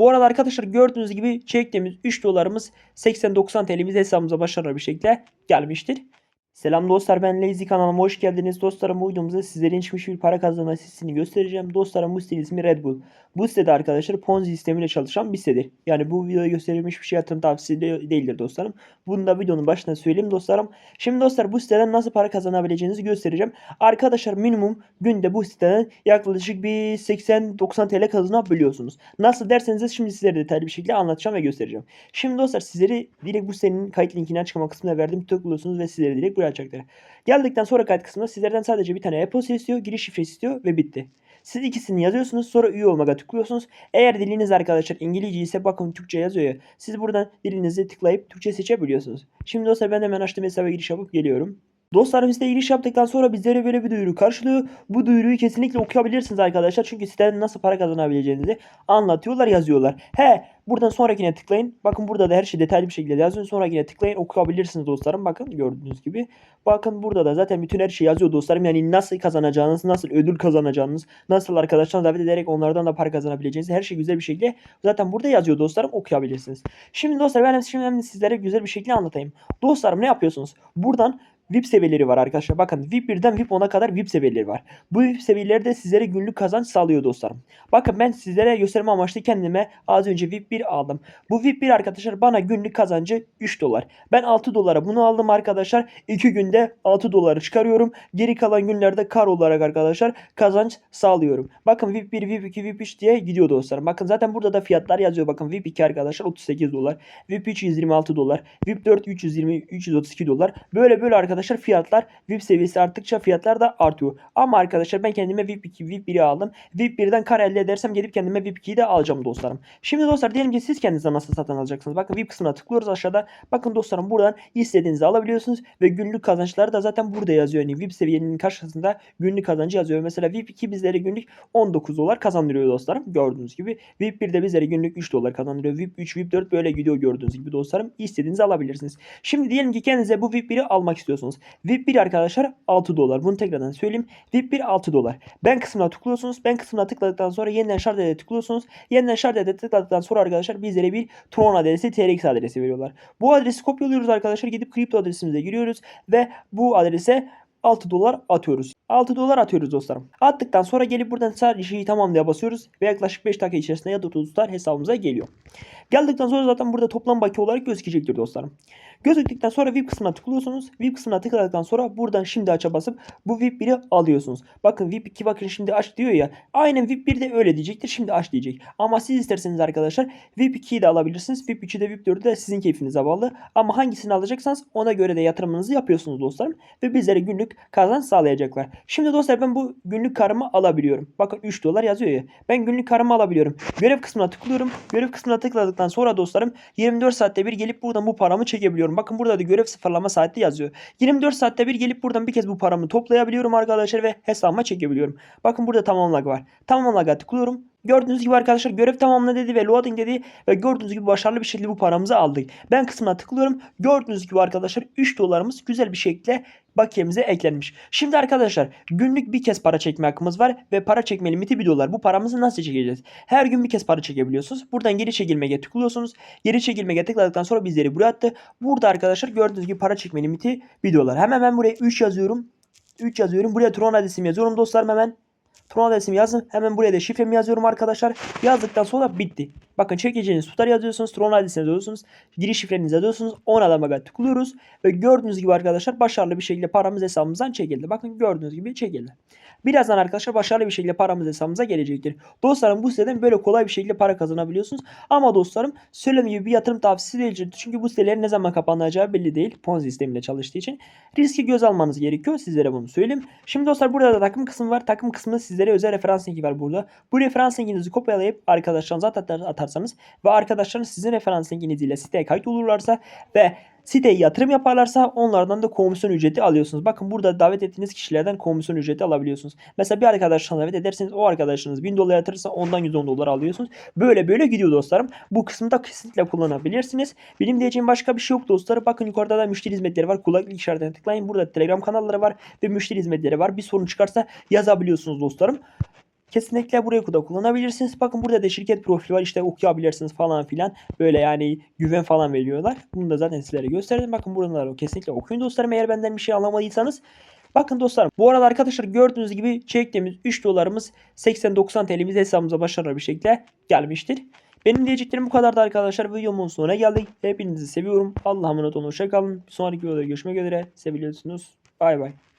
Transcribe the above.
Bu arada arkadaşlar gördüğünüz gibi çektiğimiz 3 dolarımız 80-90 TL'miz hesabımıza başarılı bir şekilde gelmiştir. Selam dostlar ben Lazy kanalıma hoş geldiniz. Dostlarım bu videomuzda sizlere içmiş bir para kazanma sitesini göstereceğim. Dostlarım bu sitenin ismi Red Bull. Bu sitede arkadaşlar Ponzi sistemiyle çalışan bir sitedir. Yani bu videoda gösterilmiş bir şey yatırım tavsiyesi de- değildir dostlarım. Bunu da videonun başına söyleyeyim dostlarım. Şimdi dostlar bu siteden nasıl para kazanabileceğinizi göstereceğim. Arkadaşlar minimum günde bu siteden yaklaşık bir 80-90 TL kazanabiliyorsunuz. Nasıl derseniz de şimdi sizlere detaylı bir şekilde anlatacağım ve göstereceğim. Şimdi dostlar sizleri direkt bu sitenin kayıt linkini açıklama kısmına verdim. Tıklıyorsunuz ve sizleri direkt buraya açacaklar. Geldikten sonra kayıt kısmında sizlerden sadece bir tane e-posta istiyor, giriş şifresi istiyor ve bitti. Siz ikisini yazıyorsunuz sonra üye olmaya tıklıyorsunuz. Eğer diliniz arkadaşlar İngilizce ise bakın Türkçe yazıyor ya. Siz buradan dilinizi tıklayıp Türkçe seçebiliyorsunuz. Şimdi dostlar ben hemen açtım hesaba giriş yapıp geliyorum. Dostlarım siteye giriş yaptıktan sonra bizlere böyle bir duyuru karşılıyor. Bu duyuruyu kesinlikle okuyabilirsiniz arkadaşlar. Çünkü siteden nasıl para kazanabileceğinizi anlatıyorlar, yazıyorlar. He, buradan sonrakine tıklayın. Bakın burada da her şey detaylı bir şekilde yazıyor. Sonrakine tıklayın, okuyabilirsiniz dostlarım. Bakın gördüğünüz gibi. Bakın burada da zaten bütün her şey yazıyor dostlarım. Yani nasıl kazanacağınız, nasıl ödül kazanacağınız, nasıl arkadaşlar davet ederek onlardan da para kazanabileceğiniz her şey güzel bir şekilde zaten burada yazıyor dostlarım. Okuyabilirsiniz. Şimdi dostlar ben şimdi sizlere güzel bir şekilde anlatayım. Dostlarım ne yapıyorsunuz? Buradan VIP seviyeleri var arkadaşlar. Bakın VIP 1'den VIP 10'a kadar VIP seviyeleri var. Bu VIP seviyeleri de sizlere günlük kazanç sağlıyor dostlarım. Bakın ben sizlere gösterme amaçlı kendime az önce VIP 1 aldım. Bu VIP 1 arkadaşlar bana günlük kazancı 3 dolar. Ben 6 dolara bunu aldım arkadaşlar. 2 günde 6 doları çıkarıyorum. Geri kalan günlerde kar olarak arkadaşlar kazanç sağlıyorum. Bakın VIP 1, VIP 2, VIP 3 diye gidiyor dostlarım. Bakın zaten burada da fiyatlar yazıyor. Bakın VIP 2 arkadaşlar 38 dolar. VIP 3 126 dolar. VIP 4 320 332 dolar. Böyle böyle arkadaşlar fiyatlar VIP seviyesi arttıkça fiyatlar da artıyor. Ama arkadaşlar ben kendime VIP 2, VIP 1'i aldım. VIP 1'den kar elde edersem gelip kendime VIP 2'yi de alacağım dostlarım. Şimdi dostlar diyelim ki siz kendinize nasıl satın alacaksınız? Bakın VIP kısmına tıklıyoruz aşağıda. Bakın dostlarım buradan istediğinizi alabiliyorsunuz ve günlük kazançları da zaten burada yazıyor. Yani VIP seviyenin karşısında günlük kazancı yazıyor. Mesela VIP 2 bizlere günlük 19 dolar kazandırıyor dostlarım. Gördüğünüz gibi. VIP 1 de bizlere günlük 3 dolar kazandırıyor. VIP 3, VIP 4 böyle gidiyor gördüğünüz gibi dostlarım. İstediğinizi alabilirsiniz. Şimdi diyelim ki kendinize bu VIP 1'i almak istiyorsunuz. VIP 1 arkadaşlar 6 dolar. Bunu tekrardan söyleyeyim. VIP 1 6 dolar. Ben kısmına tıklıyorsunuz. Ben kısmına tıkladıktan sonra yeniden şart ede tıklıyorsunuz. Yeniden şart ede tıkladıktan sonra arkadaşlar bizlere bir Tron adresi, TRX adresi veriyorlar. Bu adresi kopyalıyoruz arkadaşlar. Gidip kripto adresimize giriyoruz ve bu adrese 6 dolar atıyoruz. 6 dolar atıyoruz dostlarım. Attıktan sonra gelip buradan sadece şeyi tamam diye basıyoruz ve yaklaşık 5 dakika içerisinde ya da 30 dolar hesabımıza geliyor. Geldikten sonra zaten burada toplam bakiye olarak gözükecektir dostlarım. Gözüktükten sonra VIP kısmına tıklıyorsunuz. VIP kısmına tıkladıktan sonra buradan şimdi aça basıp bu VIP 1'i alıyorsunuz. Bakın VIP 2 bakın şimdi aç diyor ya. Aynen VIP 1 de öyle diyecektir. Şimdi aç diyecek. Ama siz isterseniz arkadaşlar VIP 2'yi de alabilirsiniz. VIP 3'ü de VIP 4'ü de sizin keyfinize bağlı. Ama hangisini alacaksanız ona göre de yatırımınızı yapıyorsunuz dostlarım. Ve bizlere günlük kazanç sağlayacaklar. Şimdi dostlar ben bu günlük karımı alabiliyorum. Bakın 3 dolar yazıyor ya. Ben günlük karımı alabiliyorum. Görev kısmına tıklıyorum. Görev kısmına tıkladıktan sonra dostlarım 24 saatte bir gelip buradan bu paramı çekebiliyorum. Bakın burada da görev sıfırlama saati yazıyor. 24 saatte bir gelip buradan bir kez bu paramı toplayabiliyorum arkadaşlar ve hesabıma çekebiliyorum. Bakın burada tamamla var. Tamamla tıklıyorum. Gördüğünüz gibi arkadaşlar görev tamamla dedi ve loading dedi ve gördüğünüz gibi başarılı bir şekilde bu paramızı aldık. Ben kısmına tıklıyorum. Gördüğünüz gibi arkadaşlar 3 dolarımız güzel bir şekilde bakiyemize eklenmiş. Şimdi arkadaşlar günlük bir kez para çekme hakkımız var ve para çekme limiti 1 dolar. Bu paramızı nasıl çekeceğiz? Her gün bir kez para çekebiliyorsunuz. Buradan geri çekilmeye tıklıyorsunuz. Geri çekilmeye tıkladıktan sonra bizleri buraya attı. Burada arkadaşlar gördüğünüz gibi para çekme limiti 1 dolar. Hemen ben buraya 3 yazıyorum. 3 yazıyorum. Buraya Tron adresimi yazıyorum dostlarım hemen. Tron adresimi yazın. Hemen buraya da şifremi yazıyorum arkadaşlar. Yazdıktan sonra bitti. Bakın çekeceğiniz tutar yazıyorsunuz. Tron adresini yazıyorsunuz. Giriş şifrenizi yazıyorsunuz. 10 adama tıklıyoruz. Ve gördüğünüz gibi arkadaşlar başarılı bir şekilde paramız hesabımızdan çekildi. Bakın gördüğünüz gibi çekildi. Birazdan arkadaşlar başarılı bir şekilde paramız hesabımıza gelecektir. Dostlarım bu siteden böyle kolay bir şekilde para kazanabiliyorsunuz. Ama dostlarım söylediğim gibi bir yatırım tavsiyesi değil. Çünkü bu sitelerin ne zaman kapanacağı belli değil. Ponzi sistemiyle çalıştığı için. Riski göz almanız gerekiyor. Sizlere bunu söyleyeyim. Şimdi dostlar burada da takım kısmı var. Takım kısmı sizlere özel referans linki var burada. Bu referans linkinizi kopyalayıp arkadaşlarınıza atar- atarsanız ve arkadaşlarınız sizin referans linkiniz ile siteye kayıt olurlarsa ve siteye yatırım yaparlarsa onlardan da komisyon ücreti alıyorsunuz. Bakın burada davet ettiğiniz kişilerden komisyon ücreti alabiliyorsunuz. Mesela bir arkadaşınızı davet ederseniz o arkadaşınız 1000 dolar yatırırsa ondan 110 dolar alıyorsunuz. Böyle böyle gidiyor dostlarım. Bu kısmı kesinlikle kullanabilirsiniz. Benim diyeceğim başka bir şey yok dostlarım. Bakın yukarıda da müşteri hizmetleri var. Kulaklık işaretine tıklayın. Burada Telegram kanalları var ve müşteri hizmetleri var. Bir sorun çıkarsa yazabiliyorsunuz dostlarım. Kesinlikle buraya da kullanabilirsiniz. Bakın burada da şirket profili var. İşte okuyabilirsiniz falan filan. Böyle yani güven falan veriyorlar. Bunu da zaten sizlere gösterdim. Bakın buraları kesinlikle okuyun dostlarım. Eğer benden bir şey alamadıysanız. Bakın dostlarım bu arada arkadaşlar gördüğünüz gibi çektiğimiz 3 dolarımız 80-90 TL'miz hesabımıza başarılı bir şekilde gelmiştir. Benim diyeceklerim bu kadardı arkadaşlar. Videomun sonuna geldik. Hepinizi seviyorum. Allah'a emanet olun. Hoşçakalın. Bir sonraki videoda görüşmek üzere. Seviyorsunuz. Bay bay.